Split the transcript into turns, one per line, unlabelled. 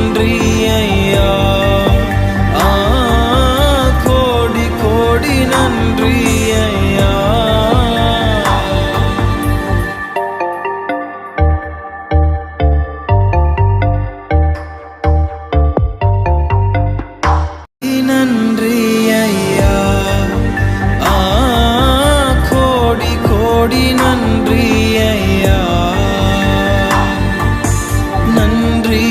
நன்றி ஐயா ஆ கோடி கோடி நன்றி ஐயா நன்றி ஐயா ஆ கோடி கோடி நன்றி ஐயா நன்றி.